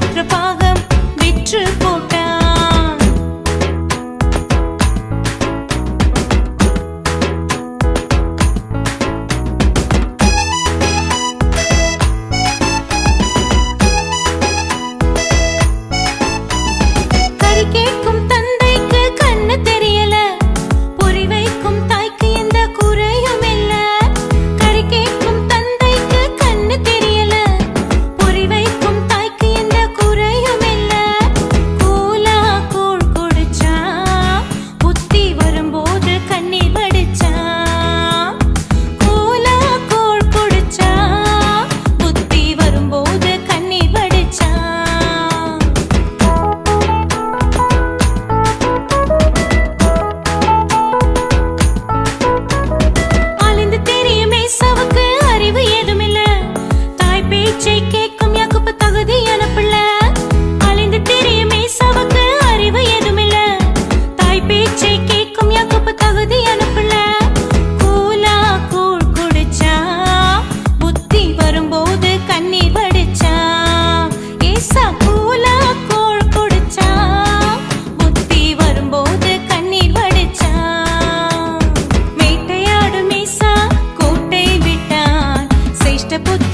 மாற்று பாகம் விற்று போட்டு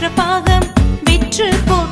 பாகம் விற்று போ